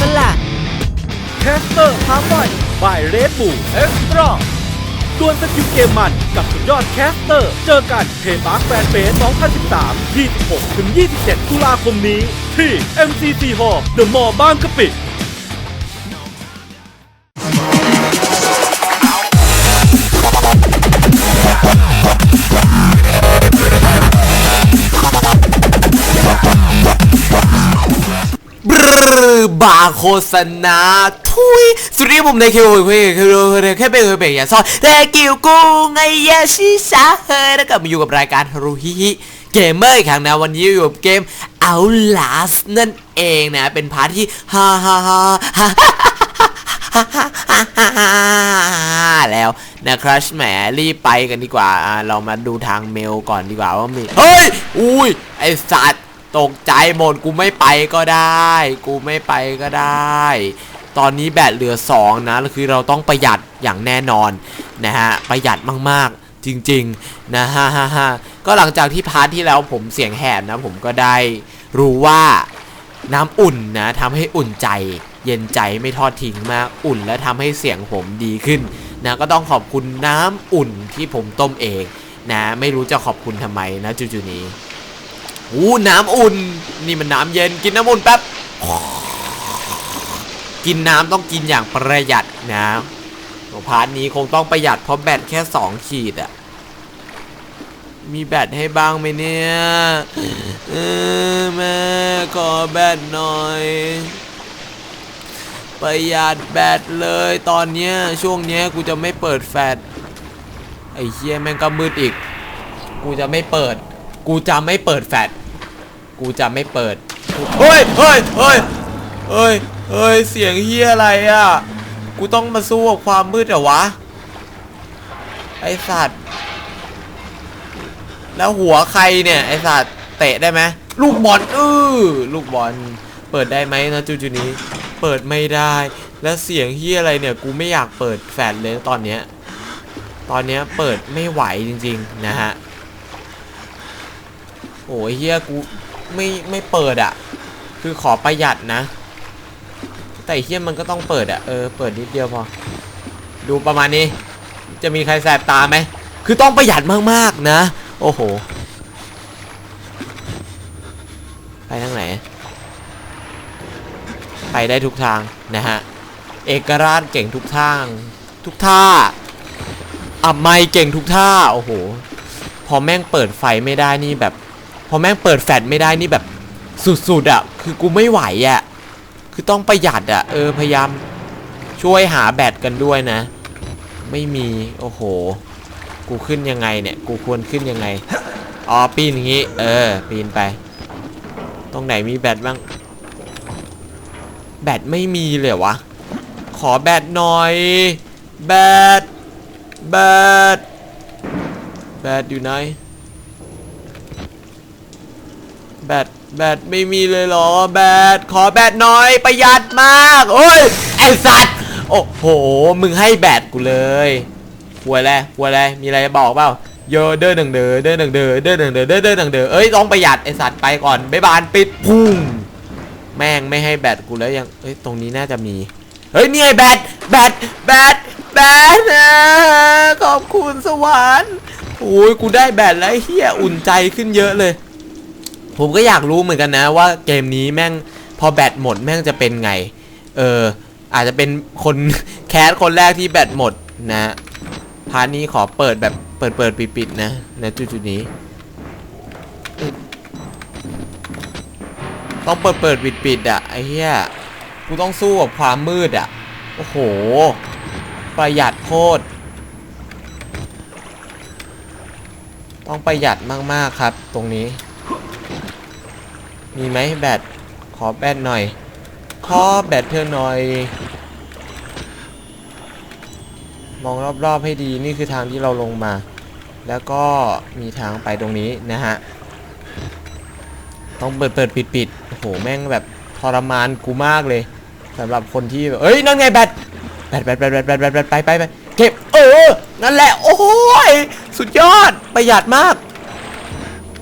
นั่นแหละแคสเตอร์พาร์อยบายเรดบูเอ็กซ์ตร้าดวลสกิลเกมมันกับสุดยอดแคสเตอร์ เจอกันเทปาร์คแฟนเฟส2013 ที่6ถึง 27 ตุลาคมนี้ ที่ MCC Hall The Mall บางกะปิาโฆษณาทุยสวัสดีผมในเคโอเคเคโอแค่เป็นเคยเป็นอย่าซอนแต่กิวกูไงยาชิชาเฮ้ยแล้วกลับมาอยู่กับรายการฮารุฮิฮิเกมเมอร์อีกครั้งนะวันนี้อยู่กับเกม Outlast นั่นเองนะ เป็นพาร์ทที่ฮ่าฮ่าฮ่าฮ่าแล้วนะครับแหมรีบไปกันดีกว่าอ่าเรามาดูทางเมลก่อนดีกว่าว่ามีเฮ้ยอุ้ยไอสัตว์ ตกใจหมดกูไม่ไปก็ได้ กูไม่ไปก็ได้ ตอนนี้แบตเหลือ 2 นะคือเราต้องประหยัดอย่างแน่นอนนะฮะประหยัดมากๆจริงๆนะฮะฮะฮะก็หลังจากที่พาร์ทที่แล้วผมเสียงแหบนะผมก็ได้รู้ว่าน้ำอุ่นนะทำให้อุ่นใจ เย็นใจไม่ทอดทิ้งมากอุ่น และทำให้เสียงผมดีขึ้นนะก็ต้องขอบคุณน้ำอุ่นที่ผมต้มเองนะไม่รู้จะขอบคุณทำไมนะจู่ๆนี้ อู้น้ำอุ่น นี่มันน้ำเย็นกินน้ำอุ่นแป๊บ กินน้ำต้องกินอย่างประหยัดนะพาร์ทนี้คงต้องประหยัดเพราะแบตแค่2ขีดอะมีแบตให้บ้างไหมเนี่ยเออแม่ขอแบตหน่อย ประหยัดแบตเลยตอนเนี้ยช่วงเนี้ยกูจะไม่เปิดแฟลชไอ้เหี้ยแม่งก็มืดอีก กูจะไม่เปิด กูจะไม่เปิดแฟลช กูจะไม่เปิดเฮ้ยเฮ้ยเฮ้ยเฮ้ยเฮ้ยเสียงเฮียอะไรอะ กูต้องมาสู้กับความมืดเหรอวะ ไอสัตว์ แล้วหัวใครเนี่ยไอสัตว์เตะได้ไหมลูกบอลเออลูกบอลเปิดได้ไหมนะจูจูนี้ เปิดไม่ได้ แล้วเสียงเฮียอะไรเนี่ย กูไม่อยากเปิดแฟลชเลยตอนเนี้ยตอนเนี้ยเปิดไม่ไหวจริง ๆ นะฮะ โอ้ยเฮียกู ไม่ไม่เปิดอะ่ะคือขอประหยัดนะ แต่เฮียมันก็ต้องเปิดอะ่ะเออเปิดนิดเดียวพอ ดูประมาณนี้ จะมีใครแสบตาไหม คือต้องประหยัดมากๆนะ โอ้โห ไปทางไหน ไปได้ทุกทางนะฮะ เอกราชเก่งทุกทาง ทุกท่าอับไม่เก่งทุกท่า โอ้โห พอแม่งเปิดไฟไม่ได้นี่แบบ พอแม่งเปิดแฟลชไม่ได้นี่แบบสุดๆอะ่ะ คือกูไม่ไหวอะ่ะ คือต้องประหยัดอะ่ะ เออ พยายามช่วยหาแบตกันด้วยนะ ไม่มี โอ้โห กูขึ้นยังไงเนี่ย กูควรขึ้นยังไง อ๋อ ปีนอย่างงี้ เออ ปีนไป ตรงไหนมีแบตบ้าง แบตไม่มีเลยวะ ขอแบตหน่อย แบต แบต แบตอยู่ไหน แบตแบตไม่มีเลยเหรอ แบตขอแบตหน่อยประหยัดมาก โอ้ย ไอสัตว์ โอ้โห มึงให้แบตกูเลยหัวอะไรหัวอะไรมีอะไรจะบอกเปล่าโยเดินหนึ่งเดอเดินหนึ่งเดอเดินหนึ่งเดอเดินเดินหนึ่งเดอเอ้ยต้องประหยัดไอสัตว์ไปก่อนบ๊ายบานปิดพุ่งแม่งไม่ให้แบตกูแล้วยังเอ้ยตรงนี้น่าจะมีเฮ้ยนี่ไงแบตแบตแบตแบตนะขอบคุณสวรรค์โอ้ยกูได้แบตแล้วเฮียอุ่นใจขึ้นเยอะเลย ผมก็อยากรู้เหมือนกันนะว่าเกมนี้แม่งพอแบตหมดแม่งจะเป็นไง เอออาจจะเป็นคนแคสคนแรกที่แบตหมดนะพาร์ทนี้ขอเปิดแบบเปิดเปิดปิดปิดนะนะจุดๆนี้ ต้องเปิดเปิดปิดปิดอะไอ้เหี้ยกูต้องสู้กับความมืดอะโอ้โห ประหยัดโคตรต้องประหยัดมากๆครับตรงนี้ มีไหมแบตขอแบตหน่อย ขอแบตเธอหน่อย มองรอบๆให้ดีนี่คือทางที่เราลงมา แล้วก็มีทางไปตรงนี้นะฮะ ต้องเปิดเปิดปิดปิดโอ้โหแม่งแบบทรมานกูมากเลยสำหรับคนที่แบบเอ้ยนั่นไงแบตแบตแบตแบตแบตแบตแบตไปไปไปเก็บเออนั่นแหละโอ้ยสุดยอดประหยัดมาก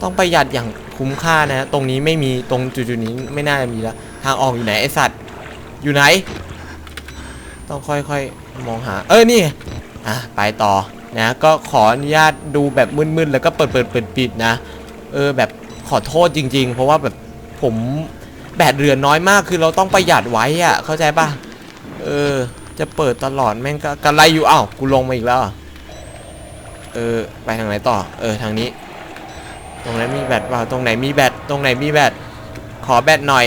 ต้องประหยัดอย่างคุ้มค่านะ ตรงนี้ไม่มีตรงจุดๆนี้ไม่น่าจะมีแล้วทางออกอยู่ไหนไอสัตว์อยู่ไหน ต้องค่อยๆมองหา เออนี่อะไปต่อนะก็ขออนุญาตดูแบบมึนๆแล้วก็เปิดเปิดเปิดปิดนะ เออแบบขอโทษจริง ๆ เพราะว่าแบบผมแบตเรือน้อยมากคือเราต้องประหยัดไว้อะเข้าใจป่ะเออ จะเปิดตลอดแม่งก็กันไรอยู่อ้าวกูลงมาอีกแล้ว เออ ไปทางไหนต่อ เออทางนี้ ตรงนั้นมีแบตเปล่าตรงไหนมีแบตตรงไหนมีแบตขอแบตหน่อย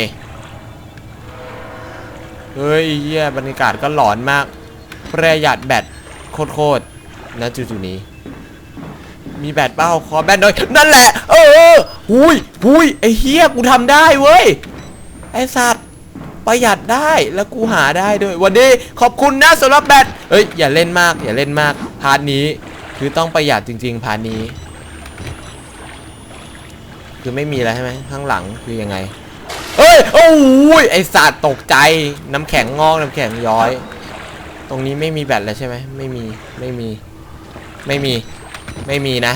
เฮ้ยเฮียบรรยากาศก็หลอนมาก ประหยัดแบตโคตรๆนะจุดๆนี้ มีแบตเป้าขอแบตหน่อย นั่นแหละ เออหุยหุยไอ้เฮียกูทำได้เว้ย ไอ้สัตว์ประหยัดได้แล้วกูหาได้ด้วย วันนี้ขอบคุณนะสำหรับแบตเอ้ยอย่าเล่นมาก อย่าเล่นมากพาร์ทนี้ คือต้องประหยัดจริง ๆพาร์ทนี้ คือไม่มีแล้วใช่ไหมข้างหลังคือยังไงเอ้ยโอ้ยไอสัตว์ตกใจน้ำแข็งงอกน้ำแข็งย้อย ตรงนี้ไม่มีแบตแล้วใช่ไหมไม่มีไม่มีไม่มีไม่มีนะ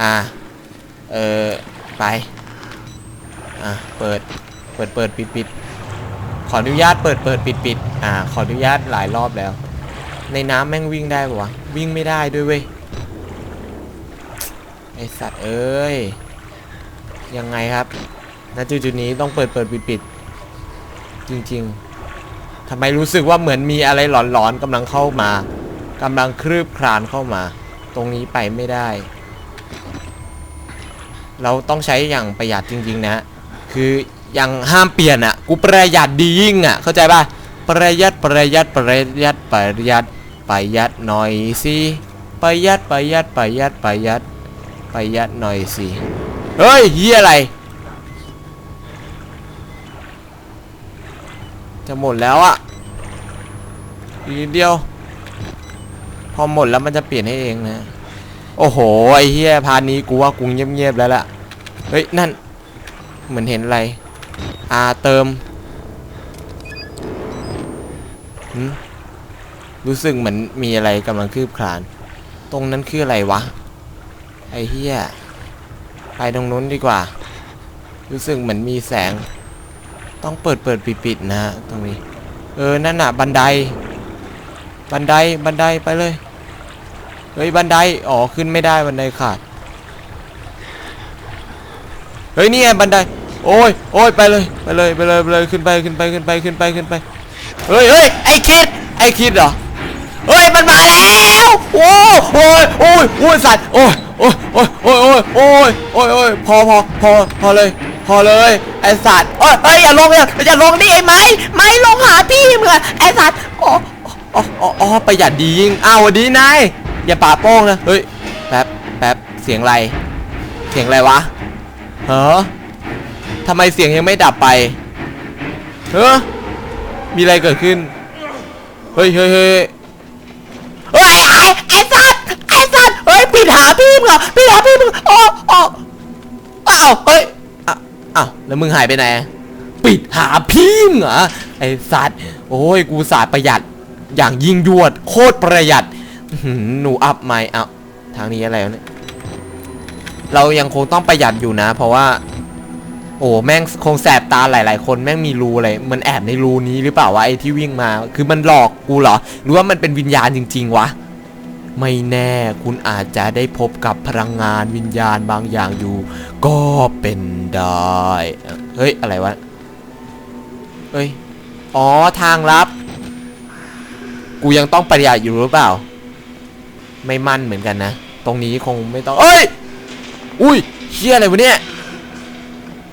อ่าเออไปอะเปิดเปิดเปิดปิดปิดขออนุญาตเปิดเปิดปิดปิดอ่าขออนุญาตหลายรอบแล้ว ในน้ำแม่งวิ่งได้ปะวะวิ่งไม่ได้ด้วยเว้ยไอสัตว์เอ้ย ยังไงครับณจุดจุดนี้ต้องเปิดเปิดปิดปิดจริงๆทำไมรู้สึกว่าเหมือนมีอะไรหลอนๆกำลังเข้ามากำลังคลืบคลานเข้ามา ตรงนี้ไปไม่ได้ เราต้องใช้อย่างประหยัดจริง ๆ นะ คือยังห้ามเปลี่ยนอะ กูประหยัดดียิ่งอะ เข้าใจป่ะประหยัดประหยัดประหยัดประหยัดประหยัดหน่อยสิประหยัดประหยัดประหยัดประหยัดประหยัดหน่อยสิ เฮ้ยเฮียอะไร จะหมดแล้วอะอีกนิดเดียว พอหมดแล้วมันจะเปลี่ยนให้เองนะ โอ้โห ไอ้เฮียพาร์ทนี้กูว่ากูเงียบๆแล้วล่ะ เฮ้ย นั่น เหมือนเห็นอะไร อ่า เติมหืมรู้สึกเหมือนมีอะไรกำลังคืบคลาน ตรงนั้นคืออะไรวะ ไอ้เฮีย ไปตรงนู้นดีกว่า รู้สึกเหมือนมีแสง ต้องเปิดเปิดปิดปิดนะฮะตรงนี้ เออ นั่นน่ะ บันได บันได บันไดไปเลย เฮ้ย บันได อ๋อ ขึ้นไม่ได้ บันไดขาด เฮ้ย นี่ไงบันได โอ้ย โอ้ย ไปเลย ไปเลย ไปเลย ไปเลย ขึ้นไป ขึ้นไป ขึ้นไป ขึ้นไป ขึ้นไป เฮ้ยเฮ้ยไอคิด ไอคิดเหรอ เฮ้ย มันมาแล้ว โอ้ยโอ้ยโอ้ยโอ้ยสัตว์ โอ้ย โอ้ยโอ้ยโอ้ยโอ้ยโอ้ยโอ้ยพอพอพอพอเลย พอเลยไอสัตว์โอ้ยเฮ้ยอย่าลงเลยอย่าลงดิไอ้ไม้ไม้ลงหาพี่มึงอะไอสัตว์อ๋ออ๋ออ๋ออ๋อประหยัดดียิ่งอ้าวสวัสดีนายอย่าป่าโป้งนะเฮ้ยแป๊บแป๊บเสียงอะไร เสียงอะไรวะเหรอทำไมเสียงยังไม่ดับไปเฮ้อมีอะไรเกิดขึ้นเฮ้ยเฮ้ยเฮ้ยเฮ้ยาพี่มึงเหรอปิดหาพี่มึงอ๋ออ๋ออ้าวเฮ้ยอ้าวอ้าวแล้วมึงหายไปไหน ปิดหาพี่มึงเหรอไอสัตว์โอ้ยกูสาดประหยัดอย่างยิ่งยวด โคตรประหยัดอื้อหือหนูอัพไม่เอาทางนี้อะไรวะเนี่ยเรายังคงต้องประหยัดอยู่นะ เพราะว่า โอ้แม่งคงแสบตาหลาย ๆ คนแม่งมีรูอะไรมันแอบในรูนี้หรือเปล่าวะไอ้ที่วิ่งมา คือมันหลอกกูเหรอ หรือว่ามันเป็นวิญญาณจริง ๆ วะ ไม่แน่คุณอาจจะได้พบกับพลังงานวิญญาณบางอย่างอยู่ ก็เป็นได้ เฮ้ย อะไรวะ เฮ้ย อ๋อทางลับ กูยังต้องประหยัดอยู่หรือเปล่า ไม่มั่นเหมือนกันนะ ตรงนี้คงไม่ต้องเอ้ย อุ้ยเชี่ยอะไรวะเนี่ย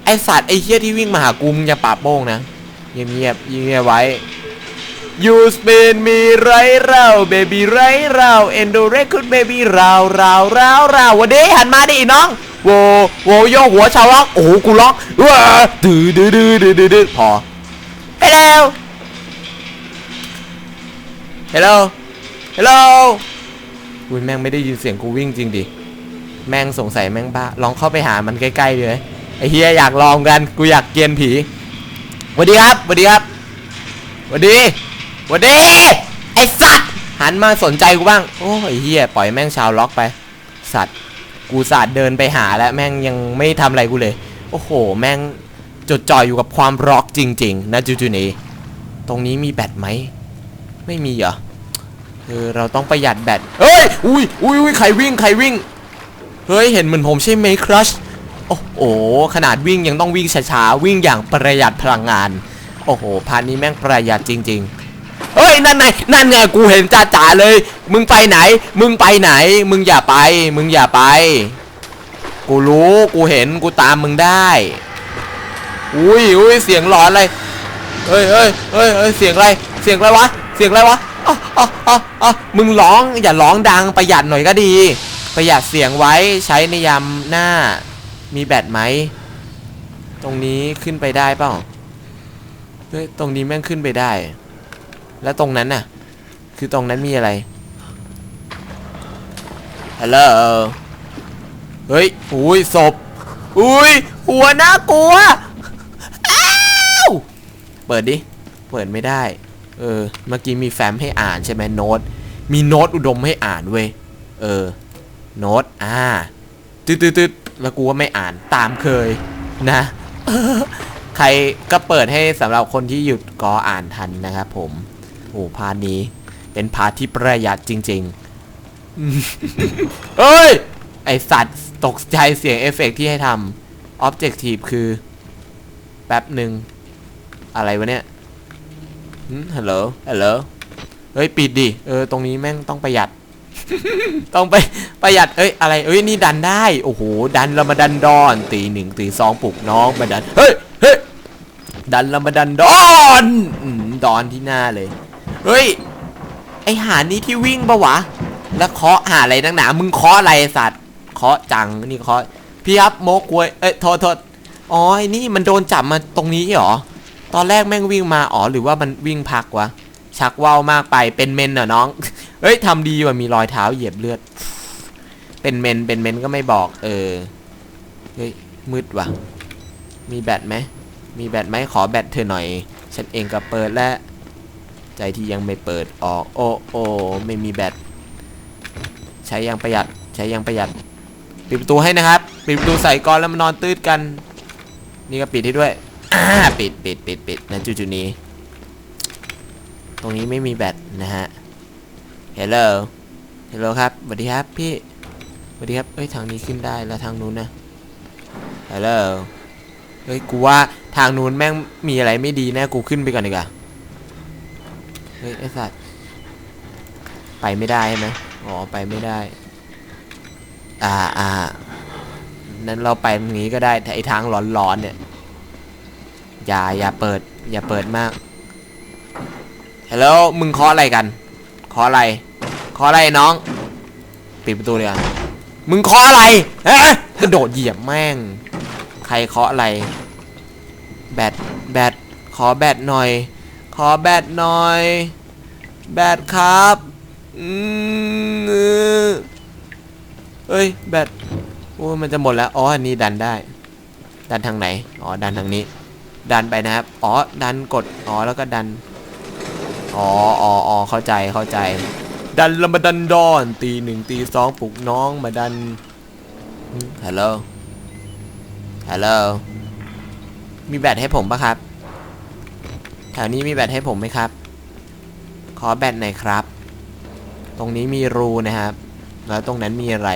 ไอสัตว์ไอเชี่ยที่วิ่งมาหากูมึงอย่าปาโป้งนะเงียบเงียบๆเงียบไว้ You spin me ไรเรา baby ไรเรา endo record baby เราเราเราเราวันนี้หันมาดิน้องโวโวโยหัวชาวล็อกโอ้โหกูล็อกว้าดื้อดื้อดื้อดื้อดื้อพอ Hello Hello Hello อุ้ยแม่งไม่ได้ยินเสียงกูวิ่งจริงดิแม่งสงสัยแม่งบ้าลองเข้าไปหามันใกล้ๆเลยไอ้เฮียอยากลองกันกูอยากเกียนผีสวัสดีครับสวัสดีครับสวัสดี วัสดีไอสัตว์หันมาสนใจกูบ้าง โอ้ยเฮียปล่อยแม่งชาวล็อกไป สัตว์กูสาดเดินไปหาแล้วแม่งยังไม่ทำอะไรกูเลย โอ้โห แม่งจดจ่ออยู่กับความร็อกจริง ๆนะจูจูนี้ ตรงนี้มีแบตไหมไม่มีเหรอเออเราต้องประหยัดแบตเฮ้ย อุ้ยอุ้ยอุ้ยใครวิ่งใครวิ่ง เฮ้ย เห็นเหมือนผมใช่ไหมครัชโอ้โห ขนาดวิ่งยังต้องวิ่งช้าๆ วิ่งอย่างประหยัดพลังงาน โอ้โหพานนี้แม่งประหยัดจริง ๆ เฮ้ยนั่นไงนั่นไงกูเห็นจ่าจ๋าเลย มึงไปไหน มึงไปไหน มึงอย่าไป มึงอย่าไป กูรู้กูเห็นกูตามมึงได้อุ้ยอุ้ยเสียงหลอนอะไรเฮ้ยเฮ้ยเฮ้ยเฮ้ยเสียงอะไร เสียงอะไรวะ เสียงอะไรวะอ๋ออ๋ออ๋ออ๋อมึงร้องอย่าร้องดังประหยัดหน่อยก็ดี ประหยัดเสียงไว้ใช้ในยามหน้า มีแบตไหม ตรงนี้ขึ้นไปได้เปล่าเฮ้ยตรงนี้แม่งขึ้นไปได้ แล้วตรงนั้นน่ะ คือตรงนั้นมีอะไรฮัลโหลเฮ้ยอุ้ยศพอุ้ยหัวน่ากลัวอ้าวเปิดดิ เปิดไม่ได้ เออ เมื่อกี้มีแฟ้มให้อ่านใช่ไหมโน้ต มีโน้ตอุดมให้อ่านเว้ย เออ โน้ต อ่าตึ๊ดตึ๊ดตึ๊ดแล้วกูว่าไม่อ่านตามเคยนะ ใครก็เปิดให้สำหรับคนที่หยุดกออ่านทันนะครับผม โอ้พาร์ทนี้ เป็นพาร์ทที่ประหยัดจริงๆอืมเฮ้ย ไอสัตว์ตกใจเสียงเอฟเฟกต์ที่ให้ทำ Objective คือ แป๊บหนึ่ง อะไรวะเนี่ยฮัลโหลฮัลโหลเฮ้ย ปิดดิ เออ ตรงนี้แม่งต้องประหยัด ต้องไปประหยัด เอ้ย อะไร เอ้ย นี่ดันได้ โอ้โห ดันเรามาดันดอน ตีหนึ่งตีสองปลุกน้องมาดัน เฮ้ย เฮ้ย ดันเรามาดันดอนอืมดอนที่หน้าเลย เฮ้ย ไอหานี้ที่วิ่งปะวะ แล้วเคาะหาอะไรนักหนา มึงเคาะอะไรสัตว์ เคาะจัง นี่เคาะ พี่ครับโมกวย เอ้ย โทษโทษอ๋อ ไอนี่มันโดนจับมาตรงนี้เหรอ ตอนแรกแม่งวิ่งมา อ๋อ หรือว่ามันวิ่งพักวะ ชักว่าวมากไป เป็นเมนเหรอน้อง เฮ้ยทำดีว่ะ มีรอยเท้าเหยียบเลือด เป็นเมน เป็นเมนก็ไม่บอก เออ เฮ้ย มืดว่ะ มีแบตไหมมีแบตไหมขอแบตเธอหน่อย ฉันเองก็เปิดแล้ว ใจที่ยังไม่เปิดออก โอ้โอ้ไม่มีแบต ใช้อยังประหยัด ใช้อยังประหยัด ปิดประตูให้นะครับ ปิดประตูใส่ก่อนแล้วมานอนตืดกัน นี่ก็ปิดให้ด้วย อ่า ปิดปิดปิดปิดนะจุดๆนี้ ตรงนี้ไม่มีแบตนะฮะ Hello Hello ครับสวัสดีครับพี่สวัสดีครับ เอ้ย ทางนี้ขึ้นได้แล้วทางนู้นนะ Hello เฮ้ย กูว่าทางนู้นแม่งมีอะไรไม่ดีแน่กูขึ้นไปก่อนดีกว่า เฮ้ยไอสัตว์ ไปไม่ได้ใช่ไหมอ๋อ ไปไม่ได้ อ่าอ่านั้นเราไปตรงนี้ก็ได้แต่ไอทางหลอนๆเนี่ย อย่า อย่าเปิด อย่าเปิดมากฮัลโหลมึงเคาะอะไรกัน เคาะอะไร เคาะอะไรน้อง ปิดประตูเลยอะมึงเคาะอะไรเอ๊ะกระโดดเหยียบแม่ง ใครเคาะอะไร แบต แบต ขอแบตหน่อย ขอแบตหน่อย แบตครับอืมเอ้ย แบตโอ้มันจะหมดแล้ว อ๋อ อันนี้ดันได้ ดันทางไหน อ๋อ ดันทางนี้ ดันไปนะครับ อ๋อ ดันกด อ๋อ แล้วก็ดัน อ๋ออ๋ออ๋อเข้าใจ เข้าใจ ดันละมาดันดอน ตีหนึ่งตีสองปลุกน้องมาดัน ฮัลโหล ฮัลโหล มีแบตให้ผมปะครับ แถวนี้มีแบตให้ผมไหมครับ ขอแบตหน่อยครับ ตรงนี้มีรูนะครับ แล้วตรงนั้นมีอะไร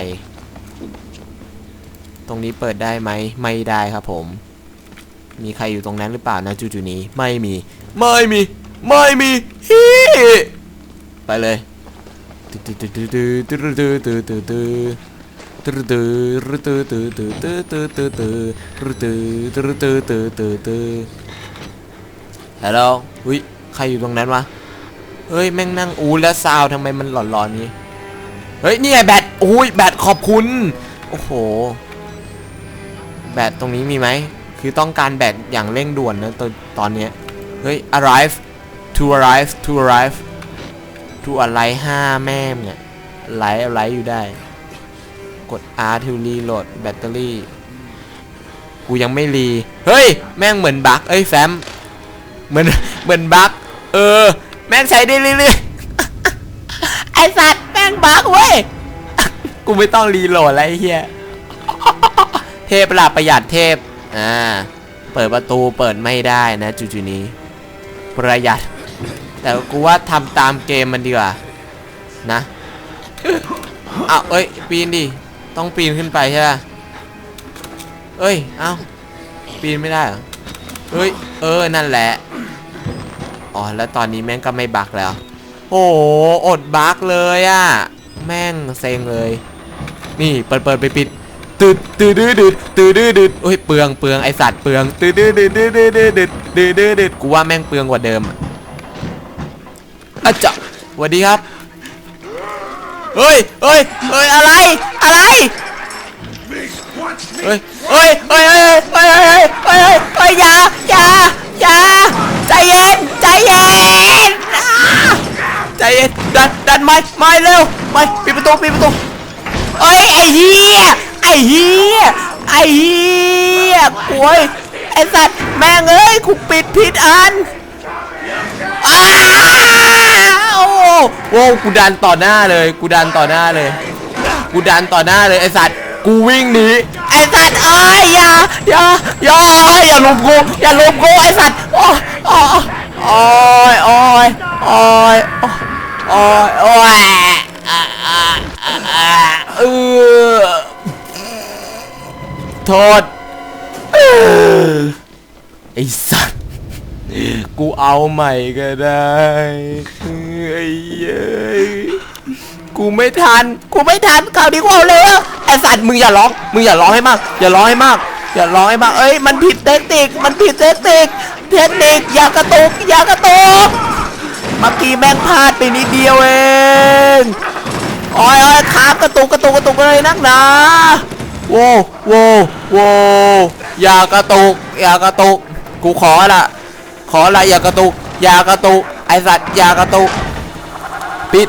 ตรงนี้เปิดได้ไหม ไม่ได้ครับผม มีใครอยู่ตรงนั้นหรือเปล่านะจู่ๆนี้ ไม่มี ไม่มี ไม่มีฮีไปเลย ฮัลโหลราอุ้ยใครอยู่ตรงนั้นวะเฮ้ยแม่งนั่งอู้แล้วซาวทำไมมันหลอนๆนี้เฮ้ยนี่ไงแบตอุ้ยแบตขอบคุณโอ้โห แบตตรงนี้มีไหมคือต้องการแบตอย่างเร่งด่วนนะตอนตอนเนี้ยเฮ้ย arrive to arrive to arrive to อะไรห้าแม่เนี่ยไหลไหลอยู่ได้ กด R to reload แบตเตอรี่ กูยังไม่รี เฮ้ย แม่งเหมือนบักเอ้ยแฟม เหมือนเหมือนบั๊กเออ แม่งใช้ได้เรื่อยๆไอสัตว์แม่งบั๊กเว้ย กูไม่ต้องรีโหลดอะไรเฮียเทพละประหยัดเทพ อ่า เปิดประตูเปิดไม่ได้นะจู่ๆนี้ ประหยัด แต่กูว่าทำตามเกมมันดีกว่า นะอ้าวเอ้ย ปีนดิ ต้องปีนขึ้นไปใช่ไหมเอ้ย เอ้า ปีนไม่ได้เหรอ เฮ้ย เออ นั่นแหละ อ๋อแล้วตอนนี้แม่งก็ไม่บักแล้ว โอ้โหอดบักเลยอะแม่งเซ็งเลย นี่เปิดเปิดไปปิดตืดตืดดืดดืดตืดดืดดืดโอ้ยเปลืองเปลืองไอสัตว์เปลืองตืดดืดดืดดืดดืดดืดดืดดืดดืดดืดกูว่าแม่งเปลืองกว่าเดิมอะอะจ๊ะสวัสดีครับเฮ้ยเฮ้ยเฮ้ยอะไรอะไรเฮ้ยเฮ้ยเฮ้ยเฮ้ยเฮ้ยเฮ้ยเฮ้ยเฮ้ยเฮ้ยอย่าอย่าอย่า ใจเย็นใจเย็นอ่าใจเย็นดันดันไม่ไม่เร็วไม่ปิดประตูปิดประตูเอ้ยไอ้เหี้ยไอ้เหี้ยไอ้เหี้ยโอ้ยไอ้สัตว์แม่งเอ้ยกูปิดผิดอันอ้าวโว้วกูดันต่อหน้าเลยกูดันต่อหน้าเลย กูดันต่อหน้าเลยไอสัตว์ กูวิ่งหนีไอสัตว์เอ้ยอย่าอย่าอย่าอย่าลุมกูอย่าลุมกูไอสัตว์โอ้ยโอ้ยโอ้ยโอ้ยโอ้ยโอ้ยอะอะอะอะเออโทษเออไอสัตว์กูเอาใหม่ก็ได้ไอ้เย้ย กูไม่ทัน กูไม่ทันคราวนี้กูเอาเลยไอสัตว์มึงอย่าร้อง มึงอย่าร้องให้มาก อย่าร้องให้มาก อย่าร้องให้มาก เอ้ย มันผิดเทคนิค มันผิดเทคนิค เทคนิค อย่ากระตุก อย่ากระตุกเมื่อกี้แม่งพลาดไปนิดเดียวเองโอ้ยโอ้ยครับกระตุกกระตุกกระตุกเลยนักหนาโว้โว้โว้อย่ากระตุก อย่ากระตุก กูขอละขออะไรอย่ากระตุก อย่ากระตุก ไอสัตว์อย่ากระตุก ปิด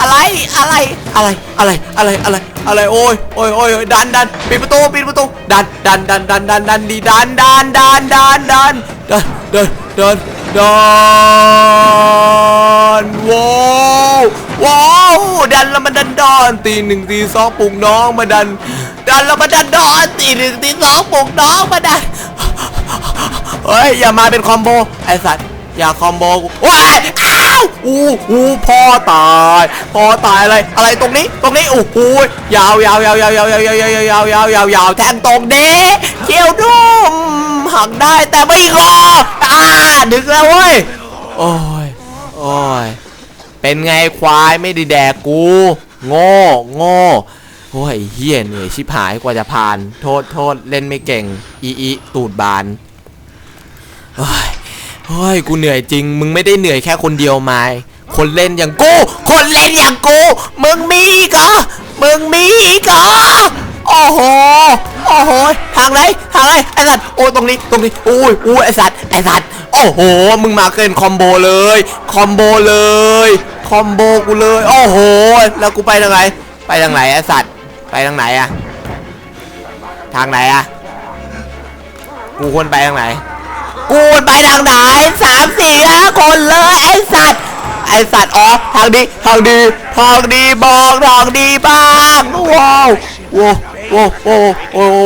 อะไรอะไรอะไรอะไรอะไรอะไรอะไรโอ้ยโอ้ยโอ้ยดันดันปิดประตูปิดประตูดันดันดันดันดันดันดีดันดันดันดันดันดันดินดินดินว้าวว้าวดันแล้วมันดันดอนตีหนึ่งตีสองปลุกน้องมาดัน ดันแล้วมันดันดอนตีหนึ่งตีสองปลุกน้องมาดันเฮ้ยอย่ามาเป็นคอมโบไอสัตว์อย่าคอมโบกูว้ายาวอู้อู้พ่อตายพ่อตายอะไรอะไรตรงนี้ตรงนี้โอ้โหยาวยาวยาวยาวยาวยาวยาวยาวยาวยาวยาวยาวแทงตรงนี้เขียวดุมหักได้แต่ไม่งออ่าดึกแล้วเว้ยโอ้ยโอ้ยเป็นไงควายไม่ได้แดกกูโง่โง่โอ้ยเฮียเหนื่อยชิบหายกว่าจะผ่าน โทษโทษเล่นไม่เก่ง อีอีตูดบานเฮ้ย เฮ้ยกูเหนื่อยจริง มึงไม่ได้เหนื่อยแค่คนเดียวไม้คนเล่นอย่างกู คนเล่นอย่างกู มึงมีอีกเหรอมึงมีอีกเหรอโอ้โหโอ้โหทางไหนทางไหนไอสัตว์โอ้ยตรงนี้ตรงนี้อุ้ยอุ้ยไอสัตว์ไอสัตว์โอ้โห มึงมาเกินคอมโบเลยคอมโบเลยคอมโบกูเลยโอ้โห แล้วกูไปทางไหนไปทางไหนไอสัตว์ไปทางไหนอะทางไหนอะกูควรไปทางไหน กูไปทางไหนสามสี่ห้าคนเลยไอสัตว์ ไอสัตว์อ๋อทางดีทางดีทางดีบอกทางดีบ้างว้าวว้าวว้าวว้าว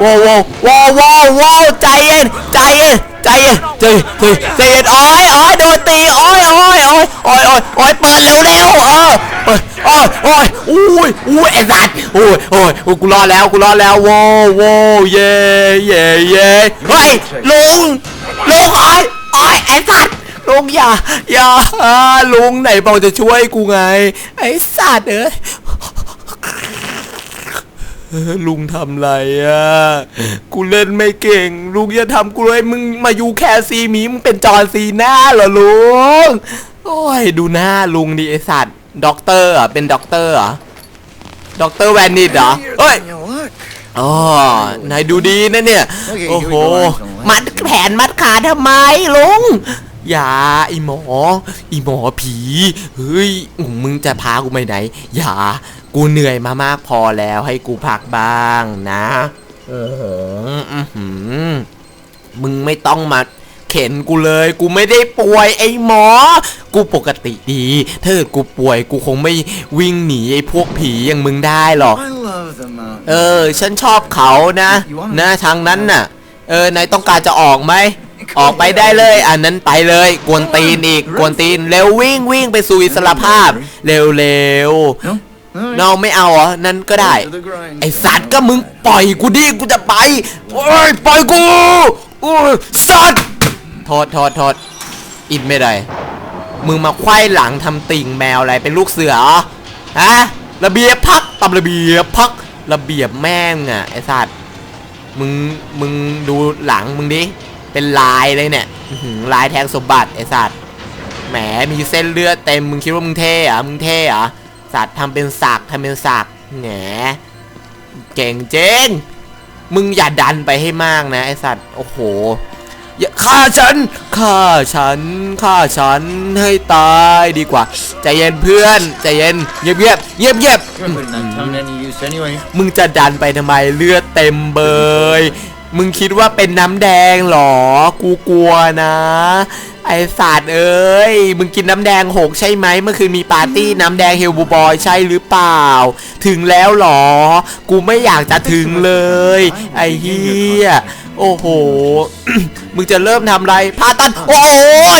ว้าวว้าวว้าวว้าวว้าวใจเย็นใจเย็นใจเย็นใจเย็นใจเย็นอ้ยอ้อยโดนตีอ้อยอ้อย ยโอ้ยโอ้ยโอ้ยเปิดเร็วเร็วเออเปิดโอ้ยโอ้ยอุ้ยอุ้ยไอ้สัตว์โอ้ยโอ้ยกูรอดแล้วกูรอดแล้วว้าวว้าวเย่เย่เย่เฮ้ยลุงลุงโอ้ยโอ้ยไอ้สัตว์ลุงอย่าอย่าลุงไหนบอกจะช่วยกูไง ไอ้สัตว์เอ้ยเอลุงทำไรอะ กูเล่นไม่เก่ง ลุงอย่าทำกูเลยมึงมาอยู่แค่ซีมีมึงเป็นจอซีหน้าเหรอลุง โอ้ย ดูหน้าลุงดิไอสัตว์ด็อกเตอร์เหรอะเป็นด็อกเตอร์เหรอด็อกเตอร์แวนนิดเหรอเฮ้ยอ๋อนายดูดีนะเนี่ย โอ้โห มัดแผนมัดขาทำไมลุง อย่าไอหมอไอหมอผี เฮ้ย มึงจะพากูไปไหน อย่า กูเหนื่อยมามากพอแล้วให้กูพักบ้างนะ เอออื้อหือมึงไม่ต้องมา เข็นกูเลย กูไม่ได้ป่วยไอหมอ กูปกติดีถ้าเกิดกูป่วยกูคงไม่วิ่งหนีไอพวกผีอย่างมึงได้หรอก I love the mountain. เออ ฉันชอบเขานะ นะทางนั้นน่ะ เออนายต้องการจะออกไหมออกไปได้เลย อันนั้นไปเลย กวนตีนอีก กวนตีน เร็ววิ่งวิ่งไปสู่อิสรภาพ เร็วเร็ว No? No, น้องไม่เอาเหรอ นั่นก็ได้ To the grind. ไอสัตว์ก็มึงปล่อยกูดิ กูจะไป โอ้ย ปล่อยกู โอ้ย สัตว์ โทษโทษโทษอินไม่ได้ มึงมาไขว้หลังทำติ่งแมวอะไรเป็นลูกเสือเหรอฮะระเบียบพักตามระเบียบพักระเบียบแม่งอะไอสัตว์มึงมึงดูหลังมึงดิเป็นลายเลยเนี่ยลายแทงสมบัติไอสัตว์แหมมีเส้นเลือดเต็มมึงคิดว่ามึงเท่อะมึงเท่เหรอสัตว์ทำเป็นสักทำเป็นสักแหมเก่งเจงมึงอย่าดันไปให้มากนะไอสัตว์โอ้โห อย่าฆ่าฉันฆ่าฉันฆ่าฉันให้ตายดีกว่า ใจเย็นเพื่อนใจเย็นเงียบเงียบเงียบเงียบ You haven't put that tongue to any use anyway. มึงจะดันไปทำไมเลือดเต็มเบย มึงคิดว่าเป็นน้ำแดงเหรอ กูกลัวนะ ไอสัตว์เอ้ย มึงกินน้ำแดงหกใช่ไหมเมื่อคืนมีปาร์ตี้น้ำแดงเฮลบูบอยใช่หรือเปล่า ถึงแล้วเหรอ กูไม่อยากจะถึงเลย ไอเฮียโอ้โห มึงจะเริ่มทำไรพาตัน โอ้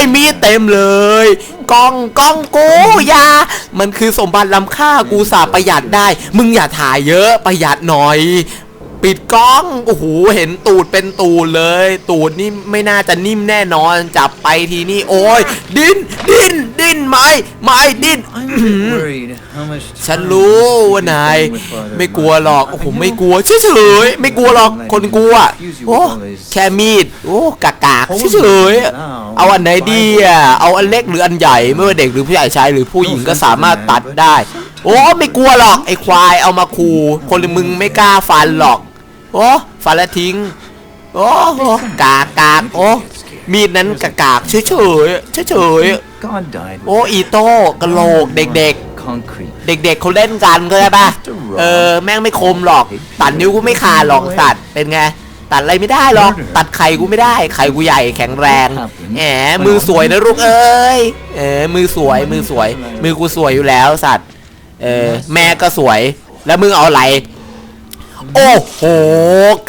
ยมีเต็มเลย กล้องกล้องกูยา มันคือสมบัติล้ำค่ากูสาประหยัดได้ มึงอย่าถ่ายเยอะประหยัดหน่อย ปิดกล้อง โอ้โห เห็นตูดเป็นตูดเลย ตูดนี่ไม่น่าจะนิ่มแน่นอน จับไปทีนี่โอ้ย ดิ้น ดิ้น ดิ้นไม้ไม้ดิ้น I'm a bit worried how much ฉัน time รู้ you've ว่านาย been with Father ไม่กลัวหรอก Martin. โอ้โห ไม่กลัวเฉยๆไม่กลัวหรอก คนกลัว โอ้ แค่มีด โอ้ กากากๆเฉยๆเอาอันไหนดีอะ เอาอันเล็กหรืออันใหญ่ ไม่ว่าเด็กหรือผู้ใหญ่ชายหรือผู้หญิงก็สามารถตัดได้ โอ้ ไม่กลัวหรอก ไอ้ควาย เอามาคู คนมึงไม่กล้าฟันหรอก โอ้ฟันแล้วทิ้ง โอ้โหกากกากโอ้ มีดนั้นกากากเฉยเฉยเฉยเฉยโอ้อีโต้กระโหลกเด็ก ๆ เด็ก ๆเขาเล่นกันก็ได้ปะเออแม่งไม่คมหรอก ตัดนิ้วกูไม่ขาดหรอกตัดเป็นไงตัดอะไรไม่ได้หรอก ตัดไข่กูไม่ได้ไข่กูใหญ่แข็งแรงแหมมือสวยนะลูกเอ้ยเออมือสวยมือสวย มือกูสวยอยู่แล้วสัตว์เออแม่ก็สวยแล้วมึงเอาอะไร โอ้โห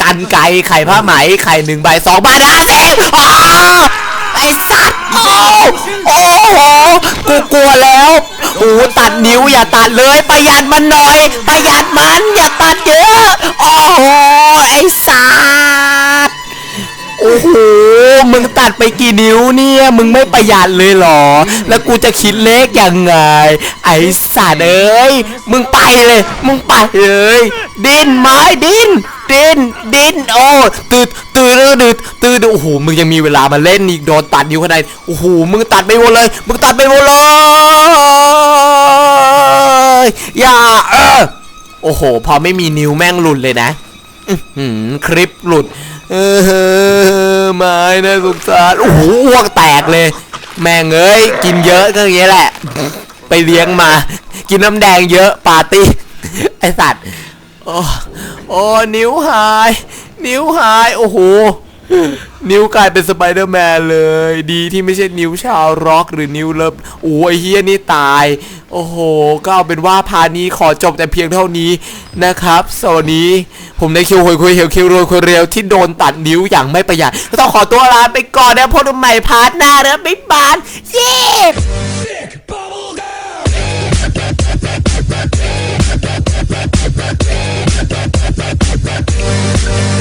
กันไก่ไข่ผ้าไหม ไข่หนึ่งใบสองบาทนะสิอ้าไอ้สัตว์ โอ้โอ้โห กูกลัวแล้วโอ้ตัดนิ้วอย่าตัดเลยประหยัดมันหน่อย ประหยัดมันอย่าตัดเยอะ โอ้โห ไอ้สัตว์ โอ้โห มึงตัดไปกี่นิ้วเนี่ย มึงไม่ประหยัดเลยเหรอ แล้วกูจะคิดเลขยังไง ไอ้สัตว์เอ้ย มึงไปเลย มึงไปเลย ดิ้นไม้ดิ้น ดิ้น ดิ้น โอ้ตืดตืดตืดตืดโอ้โห มึงยังมีเวลามาเล่นอีกโดนตัดนิ้วขนาดโอ้โห มึงตัดไปหมดเลย มึงตัดไปหมดเลย อย่าเออโอ้โห พอไม่มีนิ้วแม่งหลุดเลยนะ คลิปหลุด เออไม้นะสงสาร โอ้โหอ้วกแตกเลย แม่งเอ้ย กินเยอะก็อย่างนี้แหละ ไปเลี้ยงมา กินน้ำแดงเยอะ ปาร์ตี้ ไอสัตว์ โอ้โอ้นิ้วหาย นิ้วหาย โอ้โห นิ้วกลายเป็นสไปเดอร์แมนเลย ดีที่ไม่ใช่นิ้วชาวร็อกหรือนิ้วเลิฟโอ้ยเฮียนี่ตาย โอ้โห ก็เอาเป็นว่าพานี้ขอจบแต่เพียงเท่านี้นะครับสวัสดีผมในคิวคุยคุยเฮลคิวรวยคุยเรียวที่โดนตัดนิ้วอย่างไม่ประหยัดต้องขอตัวลาไปก่อนนะพบกัใหม่พาร์ทหน้านะบิ๊กบายเย้ We'll be right back.